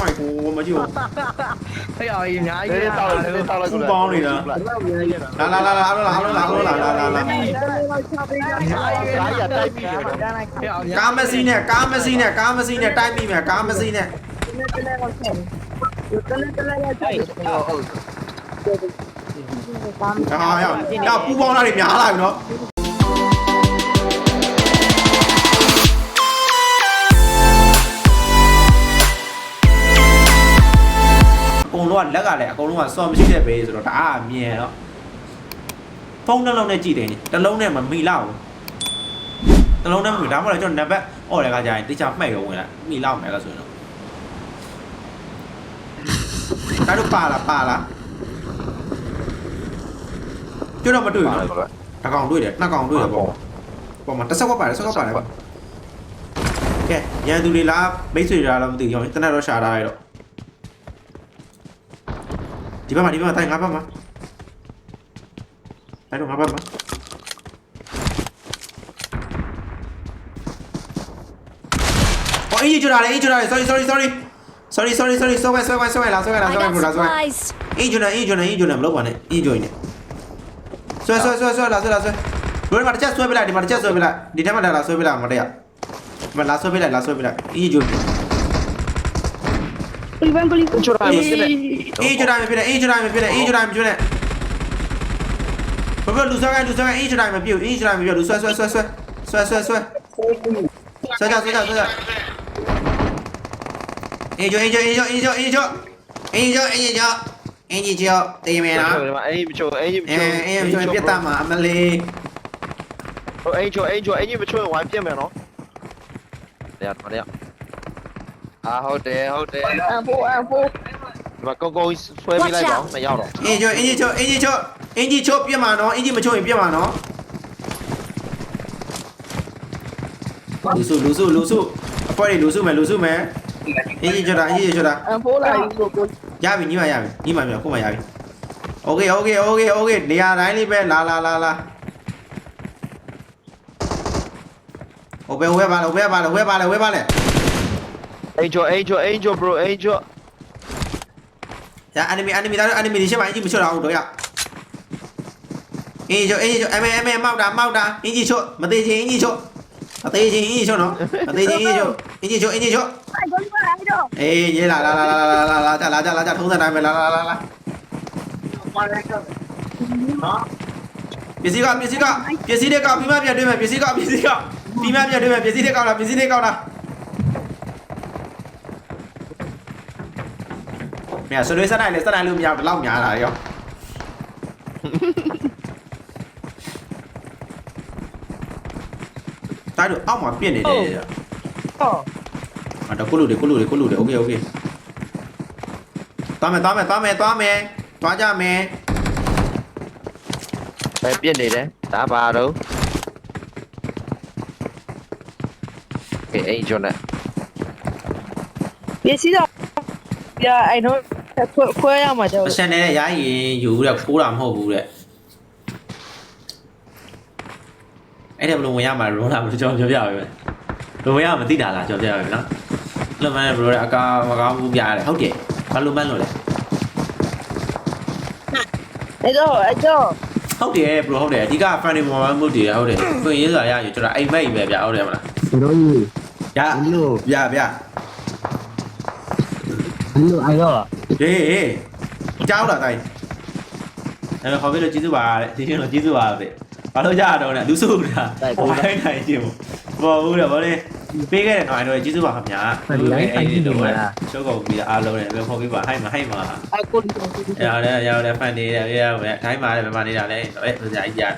my god မကြည့်ဘူးဟဲ့အောင်အများနေကြီးနေတောက်လိုက်နေတောက်လိုက်လာလာလာလာအားလုံးလာအားလုံးလာအားလုံးလာလာလာလာကားရတိုက်ပြီးတယ်ဟဲ့အောင်ကားမစီနဲ့ကားမစီနဲ့ကားမစီနဲ့တိုက်မိမယ်ကားမစီနဲ့ဟာရရပူပေါင်းတာတွေများလာပြီနော် အကုန်လုံးကလက်ကလည်းအကုန်လုံးကစော်မရှိတဲ့ပဲဆိုတော့ဒါအမြင်တော့ဖုန်းနှလုံးနဲ့ကြည့်တယ်တစ်လုံးနဲ့မမိလောက်ဘူးတစ်လုံးနဲ့မမိဒါမှမဟုတ်ကျွန်တော်နံပါတ်အော်လည်းကကြာရင်တေချာမှတ်ရုံဝင်လာမိလောက်မယ်လားဆိုရင်တော့ဒါတို့ပါလားပါလားကျွန်တော်မတွေ့ဘူးနော်တစ်ကောင်တွေ့တယ်နှစ်ကောင်တွေ့တယ်ပေါ့ပေါ့မှာတစ်ဆက်ကွက်ပါတယ်ဆက်ကွက်ပါတယ်ပေါ့ကဲရန်သူတွေလားမိတ်ဆွေတွေလားမသိဘူးကျွန်တော်တနက်တော့ရှာထားရတော့ ဒီဘက်မှာဒီဘက်မှာတိုင်ငါဘက်မှာတိုင်တော့ငါဘက်မှာဟောအင်းကြီးကြတာလေအင်းကြီးကြတာလေ sorry sorry sorry sorry sorry sorry ဆောဝဲဆောဝဲဆောဝဲလာဆောဝဲလာ I ဆောဝဲ got ဘုရားဆောဝဲ supplies. အင်းဂျွန်နာအင်းဂျွန်နာအင်းဂျွန်နာမလုပ်ပါနဲ့အင်းဂျွန်နေဆွဲဆွဲဆွဲဆွဲလာဆွဲလာဆွဲဘယ်မှာတစ်ချက်ဆွဲပြလိုက်ဒီမှာတစ်ချက်ဆွဲပြလိုက်ဒီထဲမှာလာဆွဲပြလိုက်မတရဒီမှာလာဆွဲပြလိုက်လာဆွဲပြလိုက်အင်းဂျွန်ချိုးတာ အမင်းဖြစ်နဲ့အင်းဂျွန်နာမပြနဲ့အင်းဂျွန်နာမပြနဲ့အင်းဂျွန်နာမပြနဲ့ဘယ်ဘလူဆွဲကလူဆွဲကအင်းဂျွန်နာမပြအင်းဂျွန်နာမပြလူဆွဲဆွဲဆွဲဆွဲဆွဲဆွဲဆွဲဆွဲကြဆွဲကြဆွဲကြအင်းဂျွန်အင်းဂျွန်အင်းဂျွန်အင်းဂျွန်အင်းဂျွန်အင်းဂျွန်အင်းဂျွန်အင်းဂျွန်တေးမယ်နော်အေးမချိုးအေးမအဲချိုးအင်းဂျွန်ပြတ်တာမှာအမလေးဟိုအေးချိုးအေးချိုးအေးမချိုးဝိုင်းပြတ်မယ်နော်တရားတော်တရား အာဟုတ်တယ်ဟုတ်တယ်အဖိုးအဖိုးဒီမှာကောကောဆွဲပေးလိုက်ပါမရောက်တော့ အင်ဂျိုအင်ဂျီချိုအင်ဂျီချိုအင်ဂျီချိုပြစ်မှာနော်အင်ဂျီမချိုရင်ပြစ်မှာနော်လူစုလူစုလူစုအဖွဲတွေလူစုမယ်လူစုမယ်အင်ဂျီချိုတာအင်ဂျီချိုတာ အဖိုးလာပြီကိုကို ရပြီညီမရပြီညီမမြောက်ခုမှရပြီโอเคโอเคโอเคโอเคနေရာတိုင်းလေးပဲလာလာလာလာဟိုဘယ်ဝဲပါလဲဝဲပါလဲဝဲပါလဲဝဲပါလဲ Angel, Angel, Angel bro, Angel. Dạ anime anime đã anime đi xem anh gì mà chưa đâu rồi ạ. Angel, Angel, em em em mau đá mau đá, anh gì chỗ, mà tê gì anh gì chỗ. Mà tê gì anh gì chỗ nó, mà tê gì anh gì chỗ, anh gì chỗ, anh gì chỗ. Ê, như là là là là là là là là là chả là thông không này mày là là là là. Biết gì con, biết gì con, biết gì đây con, phim mẹ biết đây mày biết gì con, biết gì con, phim mẹ biết đây mày biết gì đây con là biết gì đây con là. เนี่ยสะดุ้ยซะได้เลยซะได้ลืมยาวแต่เล่าหยาอะไรครับตายดูเอ้าหมอนเปลี่ยนเดี๋ยวเดี๋ยวอ่ะเดี๋ยวกูรู้เดี๋ยวกูรู้เดี๋ยวกูรู้เดี๋ยวโอเคโอเคต่อมาต่อมาต่อมาต่อมาต่อจ้ามาไปเปลี่ยนเดี๋ยวตาบาดูโอเคไอ้จนอ่ะ Yes, you know. Yeah, I know. ခွဲခွဲရမှာတော့ပရှန်နဲ့ရရင်ယူတဲ့ခိုးတာမဟုတ်ဘူးတဲ့အဲ့ဒါဘယ်လိုဝင်ရမှာရောလာဘယ်လိုကြောင်ပြောပြပါမယ်ဘယ်လိုဝင်ရမသိတာလားကြောင်ပြပါမယ်နော်လွန်မန်းဘယ်လိုလဲအကာမကောင်းဘူးပြရတယ်ဟုတ်တယ်ဘာလို့မှန်းလို့လဲအဲ့တော့အဲ့တော့ဟုတ်တယ်ဘယ်လိုဟုတ်တယ်အဓိက funny moment မှုတည်ရဟုတ်တယ်ဖွင့်ရေးစာရရင်ကျွန်တော်အိမ်မက်ပဲဗျဟုတ်တယ်မလားတို့ကြီးရဘလို့ဗျဗျဘလို့အဲ့တော့ ဟေးဟေးကြောက်တာတိုင်းအဲ့တော့ခေါ်ပြီးတော့ကျေးဇူးပါတဲ့ဒီချင်းတော့ကျေးဇူးပါတဲ့ဘာလို့ကြရတော့လဲလူစုတာဟိုတိုင်းတိုင်းချင်းဘောဘူးတယ်ဗောလေပေးခဲ့တဲ့နော်အဲ့တော့ကျေးဇူးပါခင်ဗျာရှုပ်ကုန်ပြီးအားလုံးနဲ့ပဲခေါ်ပြီးပါဟိုက်မှာဟိုက်မှာအကိုဒီရတယ်ရတယ်ဖန်နေတယ်ရရမယ်တိုင်းမှာလည်းမမနေတာလဲအဲ့ဒါကြာကြီးကြာ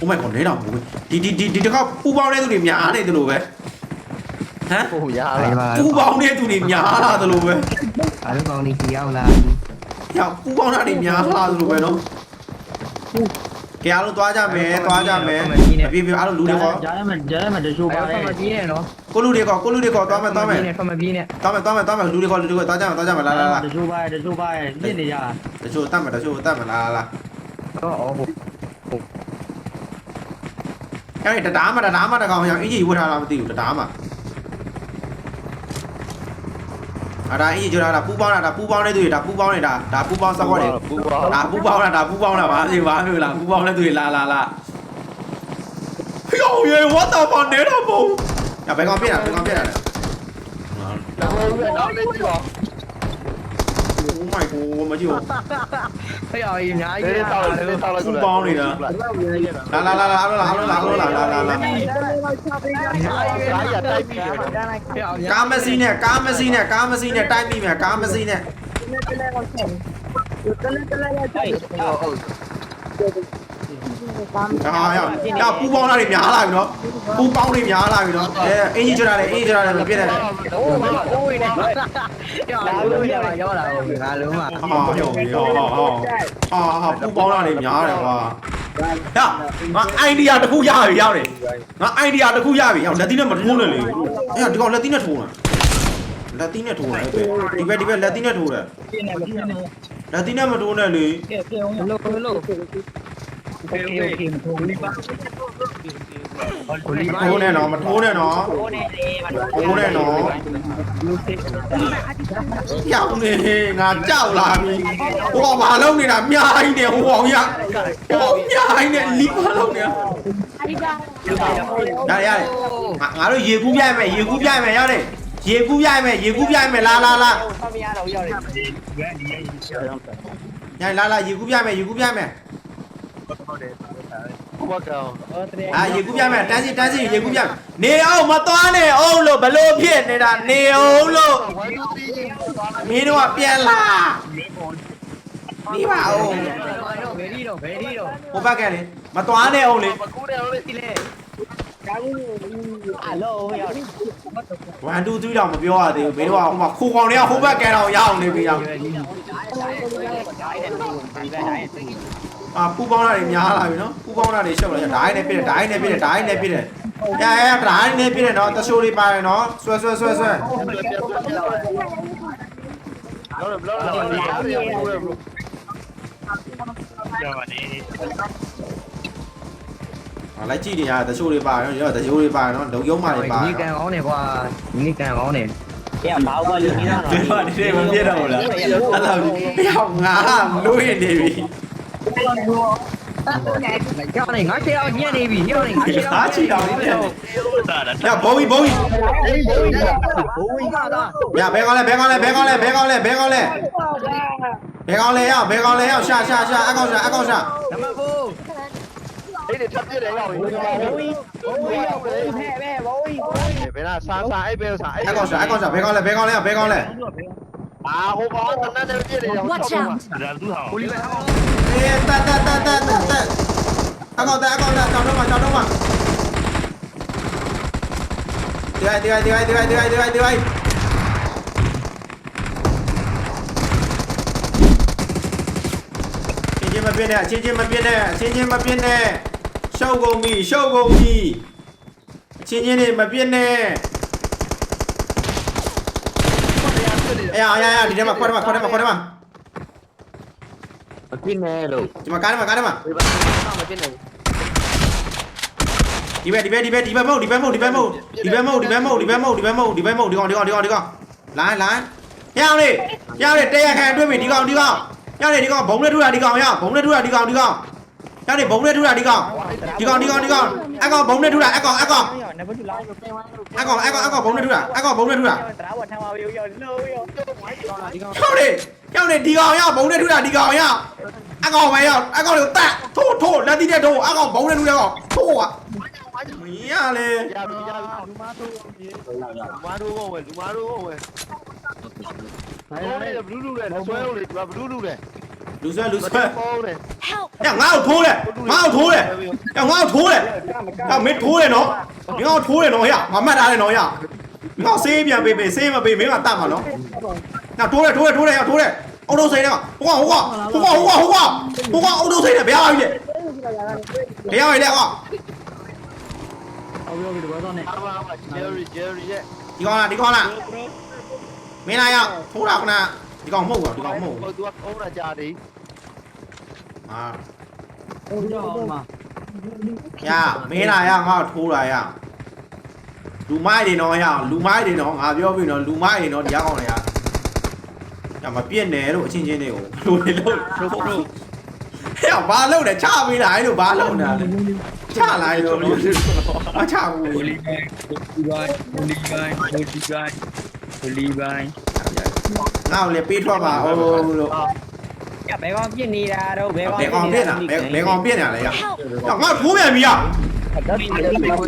ဥမိုက်ကနေတော့ဘူးဒီဒီဒီဒီတစ်ခါပူပေါင်းတဲ့သူတွေများနေတယ်လို့ပဲ ဟမ်ဟိုရအဲ့လာပါပူပေါင်းတဲ့သူတွေများလာတယ်လို့ပဲအဲ့လိုကောင်းနေကြောက်လာ။ညပူပေါင်းတာတွေများလာသလိုပဲနော်။ကဲအားလုံးသွားကြမယ်သွားကြမယ်။အပြည့်ပြည့်အားလုံးလူတွေကောကြားရမယ်ကြားရမယ်တချို့ပါတယ်ဖမပြေးနဲ့နော်ကိုလူတွေကောကိုလူတွေကောသွားမယ်သွားမယ်ဖမပြေးနဲ့သွားမယ်သွားမယ်သွားမယ်လူတွေကောလူတွေကောသွားကြမယ်သွားကြမယ်လာလာလာတချို့ပါတယ်တချို့ပါတယ်ပြစ်နေကြတာတချို့တတ်မယ်တချို့တတ်မယ်လာလာလာတော့အော်ဟုတ်အဲ့ဒီတတားမတတားမတကောင်ရောအင်ကြီးဝတ်ထားလားမသိဘူးတတားမ အာဒါအေးကျွန်တော်ဒါပူပေါင်းတာဒါပူပေါင်းတဲ့သူတွေဒါပူပေါင်းနေတာဒါပူပေါင်းစကွက်တွေပူပေါင်းဒါပူပေါင်းတာဒါပူပေါင်းတာဘာလို့ဘာလို့လားပူပေါင်းတဲ့သူတွေလာလာလာယောယေ what the fuck နေတော့ဘုံဒါဘယ်ကောင်ပြစ်တာဘယ်ကောင်ပြစ်တာလဲတော့ဘယ်တော့လဲကြည့်ပါ Oh my god မကြည့်ဟဲ့အေးအများကြီးလေးတောက်လေးတောက်လိုက်ဘူးပေါင်းနေတာလာလာလာလာအားလုံးလာအားလုံးလာအားလုံးလာလာလာလာအားရတိုက်ပြီကားမစီးနဲ့ကားမစီးနဲ့ကားမစီးနဲ့တိုက်ပြီမြန်ကားမစီးနဲ့တလဲတလဲရောက်ချက်တလဲတလဲရောက်ချက်ဟုတ်ဟုတ် ဒါရောက်ဒါပူပေါင်းတာတွေများလာပြီနော်ပူပေါင်းတွေများလာပြီနော်အဲအင်ကြီးကျွတ်တာလည်းအင်ကြီးကျွတ်တာလည်းမပြည့်တယ်ဟိုးမှာဟိုးနေတော့လာလို့ရပါရောက်လာဟုတ်ပြီငါလုံးမှာဟာရောက်ပြီဟာဟာဟာပူပေါင်းတာတွေများတယ်ကွာဟာငါအိုင်ဒီယာတစ်ခုရပြီရောက်တယ်ငါအိုင်ဒီယာတစ်ခုရပြီရောက်လက်သီးနဲ့မထိုးနဲ့လေအဲဒီကောင်လက်သီးနဲ့ထိုးတာလက်သီးနဲ့ထိုးတာဒီဘက်ဒီဘက်လက်သီးနဲ့ထိုးတာလက်သီးနဲ့မထိုးနဲ့လေကဲကဲလုံးလုံး โอเคโอเคโอลิบาโอลิบาโอ้แน่นอนมันโอ้แน่นอนโอ้แน่โอ้แน่นอนကြောက်နေငါကြောက်လာပြီဟိုကဘာလုပ်နေတာမြားကြီးနေဟိုအောင်ရဟိုမြားကြီးနေလီဘာလုပ်နေတာရရငါတို့ရေကူးပြိုင်မယ်ရေကူးပြိုင်မယ်ရတယ်ရေကူးပြိုင်မယ်ရေကူးပြိုင်မယ်လာလာလာညလာလာရေကူးပြိုင်မယ်ရေကူးပြိုင်မယ် ဟုတ်တယ်ဘတ်ကောင်ဟုတ်တယ်အာရေကူးပြမယ်တန်းစီတန်းစီရေကူးပြနေအောင်မသွားနဲ့အောင်လို့ဘလို့ဖြစ်နေတာနေအောင်လို့မင်းတို့ကပြန်လာဒီပါအောင်ဘယ်ဒီတော့ဘယ်ဒီတော့ဟိုဘက်ကလေမသွားနဲ့အောင်လေမကူနဲ့အောင်လေစီလေအလောရောက်1 2 3တော့မပြောရသေးဘူးမင်းတို့ကဟိုမှာခိုးကောင်တွေကဟိုဘက်ကန်တော့ရအောင်နေပြီအောင် အာပူပေါင်းတာတွေများလာပြီနော်ပူပေါင်းတာတွေရှုပ်လာဒိုင်းနဲ့ပြည့်တယ်ဒိုင်းနဲ့ပြည့်တယ်ဒိုင်းနဲ့ပြည့်တယ်အဲအဲဒိုင်းနဲ့ပြည့်တယ်နော်တရှိုးလေးပါရနော်ဆွဲဆွဲဆွဲဆွဲဘလောဘလောဘလောရပါတယ်ဟာလိုက်ကြည့်နေရတချို့တွေပါနော်ရောတချို့တွေပါနော်လုံယုံမာတွေပါနီကန်ကောင်းနေကွာနီကန်ကောင်းနေပြန်ဘာဘာလူကြီးတာနော်ဒီမှာနေမပြတ်တော့ဘူးလားအဲ့ဒါဘယ်ဟောငါလို့နေပြီ 형님 가세요 미안해비 형님 가세요 같이 나오네요 야 보이 보이 야 배걸레 배걸레 배걸레 배걸레 배걸레 배걸레 야 배걸레 야 샤샤샤 아가샤 아가샤 bé là xa xa ấy bé là xa ấy con sợ ai con sợ bé con này bé con này bé con này À, hô có, thằng nó đeo kia này đâu. Watch out. Dạ, đúng rồi. Ui, lại không. Ê, ta ta ta ta ta ta. Tao còn ta còn là chào đâu mà chào đâu mà. Đi ai, đi ai, đi ai, đi ai, đi ai, đi ai, đi ai. Trên trên mặt biên này, trên trên mặt biên này, trên trên mặt biên này. Show go me, show go me. Trên trên này mặt biên này. အေးအေးအေးဒီထဲမှာခွက်ထဲမှာခွက်ထဲမှာခွက်ထဲမှာမပြင်းနဲ့လို့ဒီမှာကားထဲမှာကားထဲမှာဒီဘက်တော့မပြင်းနဲ့ဒီဘက်ဒီဘက်ဒီဘက်ဒီဘက်မဟုတ်ဒီဘက်မဟုတ်ဒီဘက်မဟုတ်ဒီဘက်မဟုတ်ဒီဘက်မဟုတ်ဒီဘက်မဟုတ်ဒီဘက်မဟုတ်ဒီဘက်မဟုတ်ဒီကောင်ဒီကောင်ဒီကောင်ဒီကောင်လိုင်းလိုင်းရအောင်လေရအောင်လေတဲရခံတွေ့ပြီဒီကောင်ဒီကောင်ရအောင်လေဒီကောင်ဘုံနဲ့ထူတာဒီကောင်ရဘုံနဲ့ထူတာဒီကောင်ဒီကောင် ရအောင်လေဘုံနဲ့ထူတာဒီကောင်ဒီကောင်ဒီကောင်ဒီကောင်အကောင်ဘုံနဲ့ထူတာအကောင်အကောင်နံပါတ်2လောက်အကောင်အကောင်အကောင်ဘုံနဲ့ထူတာအကောင်ဘုံနဲ့ထူတာတရာဝထမ်းပါရောရောလို့ရောဒီကောင်ရအောင်လေရအောင်လေဒီကောင်ရဘုံနဲ့ထူတာဒီကောင်ရအကောင်ပဲရအကောင်လေတက်ထိုးထိုးလက်တိတဲ့ထိုးအကောင်ဘုံနဲ့ထူတဲ့ကောင်ထိုးอ่ะမရလေရပြီရပြီလူမတို့လူမတို့ကိုဝယ်လူမတို့ကိုဝယ်ဟိုလေဘလူးလူလေဆွဲလို့လေဘလူးလူလေလူဆွဲလူဆွဲပေါ်တယ် Help! ။ ညငါ့ကိုထိုးတယ်။ငါ့ကိုထိုးတယ်။ညငါ့ကိုထိုးတယ်။ညမင်းထိုးတယ်နော်။ဒီကောင်ထိုးတယ်နော်ဟဲ့။ငါမှတ်ထားတယ်နော်ဟဲ့။ငါဆေးပြန်ပေးပေးဆေးမပေးမင်းကတတ်မှာနော်။ညထိုးတယ်ထိုးတယ်ထိုးတယ်ဟဲ့ထိုးတယ်။အုတ်တို့စိန်တယ်ဟိုကဟိုကဟိုကဟိုကဟိုကဟိုကအုတ်တို့စိန်တယ်ဘယ်ရောက်ပြီလဲ။ဘယ်ရောက်ပြီလဲကွာအော်ရောဒီဘောတော့နဲ့အားပါပါဂျယ်ရီဂျယ်ရီရဲ့။ဒီကောင်လားဒီကောင်လား။မင်းလားရောက်ထိုးတာကနာဒီကောင်မဟုတ်ဘူးဒီကောင်မဟုတ်ဘူးဟိုသူကအောင်းလာကြတယ်။ ဟာဟိုတော့မှာ။ညမင်းလားရငါ့ကိုထိုးတာရ။လူမိုက်တွေနော်ရလူမိုက်တွေနော်ငါပြောပြီနော်လူမိုက်တွေနော်ဒီကောင်တွေကညမပြည့်နေလို့အချင်းချင်းတွေကိုလူတွေလို့ဟဲ့ဘာလုပ်လဲချပေးလိုက်လို့ဘာလုပ်နေတာလဲချလိုက်လို့အချဘူး Holy bang, holy bang, holy bang, holy bang, holy bang. ငါ့ကိုလည်းပေးထွက်ပါဦးလို့ ရဘယ်ကောင်ပြစ်နေတာတော့ဘယ်ကောင်ဘယ်ကောင်ပြည့်နေတာဘယ်ဘယ်ကောင်ပြည့်နေတာလဲရငါထိုးပြန်ပြီရတော့ဒီလိုမျိုး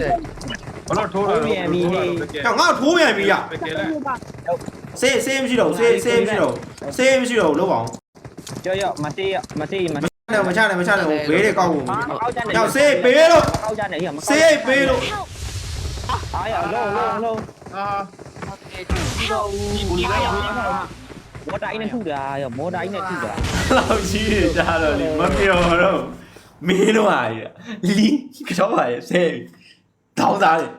ဘာလို့ထိုးတာလဲငါထိုးပြန်ပြီရပကယ်လဲဆေးဆေးမရှိတော့ဆေးဆေးမရှိတော့ဆေးမရှိတော့လို့ပါအောင်ကြောရောမသေးမသေးမနဲ့မချနဲ့မချနဲ့ဘေးတွေကောက်ဖို့အောက်ကြနေညောင်ဆေးပေးလို့အောက်ကြနေဟိမဆေးပေးလို့အားရလုံးလုံးလုံးအာ မော်တိုင်းနဲ့ထုတာရောမော်တိုင်းနဲ့ထုတာလောက်ကြီးနေကြတော့လေမပြောတော့မင်းတို့ဟာလီကတော့ပါရဲ့ဆေးတောင်းသားတယ်